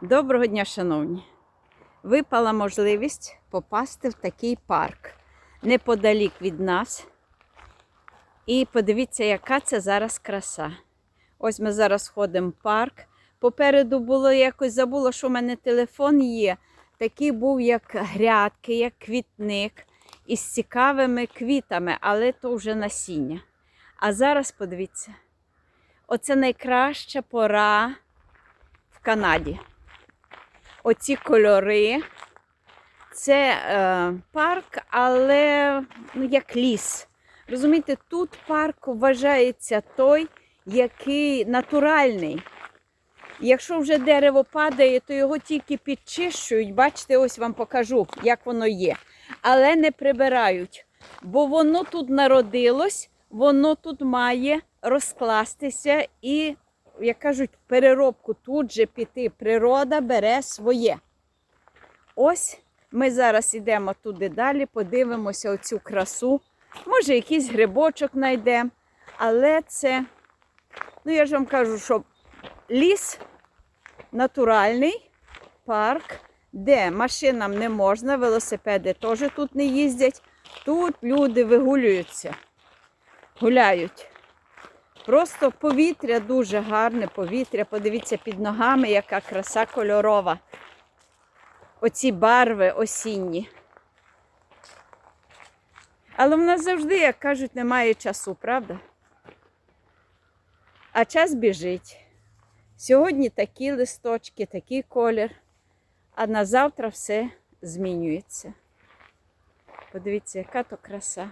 Доброго дня, шановні! Випала можливість попасти в такий парк неподалік від нас. І подивіться, яка це зараз краса. Ось ми зараз ходимо в парк. Попереду було якось забула, що в мене телефон є. Такий був, як грядки, як квітник, із цікавими квітами, але то вже насіння. А зараз подивіться, оце найкраща пора в Канаді. Оці кольори. Це е, парк, але ну, як ліс. Розумієте, тут парк вважається той, який натуральний. Якщо вже дерево падає, то його тільки підчищують. Бачите, ось вам покажу, як воно є. Але не прибирають. Бо воно тут народилось, воно тут має розкластися і, як кажуть, переробку тут же піти. Природа бере своє. Ось ми зараз йдемо туди далі, подивимося оцю красу. Може, якийсь грибочок знайдемо. Але це, ну я ж вам кажу, що ліс натуральний парк, де машинам не можна, велосипеди теж тут не їздять. Тут люди вигулюються, гуляють. Просто повітря дуже гарне, повітря. Подивіться під ногами, яка краса кольорова. Оці барви осінні. Але в нас завжди, як кажуть, немає часу, правда? А час біжить. Сьогодні такі листочки, такий колір, а на завтра все змінюється. Подивіться, яка то краса.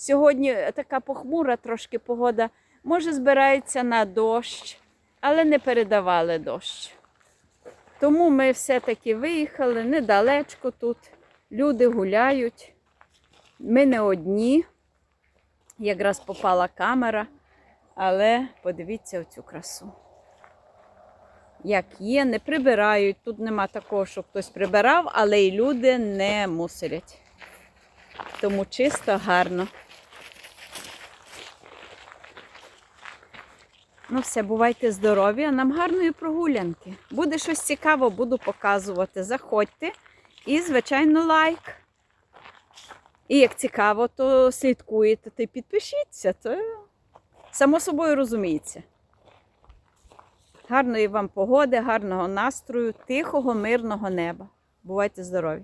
Сьогодні така похмура трошки погода. Може, збирається на дощ, але не передавали дощ. Тому ми все-таки виїхали недалечко тут. Люди гуляють. Ми не одні. Якраз попала камера, але подивіться оцю красу. Як є, не прибирають. Тут нема такого, щоб хтось прибирав, але і люди не мусорять. Тому чисто, гарно. Ну все, бувайте здорові, а нам гарної прогулянки. Буде щось цікаво, буду показувати. Заходьте і, звичайно, лайк. І як цікаво, то слідкуєте, то підпишіться, то само собою розуміється. Гарної вам погоди, гарного настрою, тихого, мирного неба. Бувайте здорові!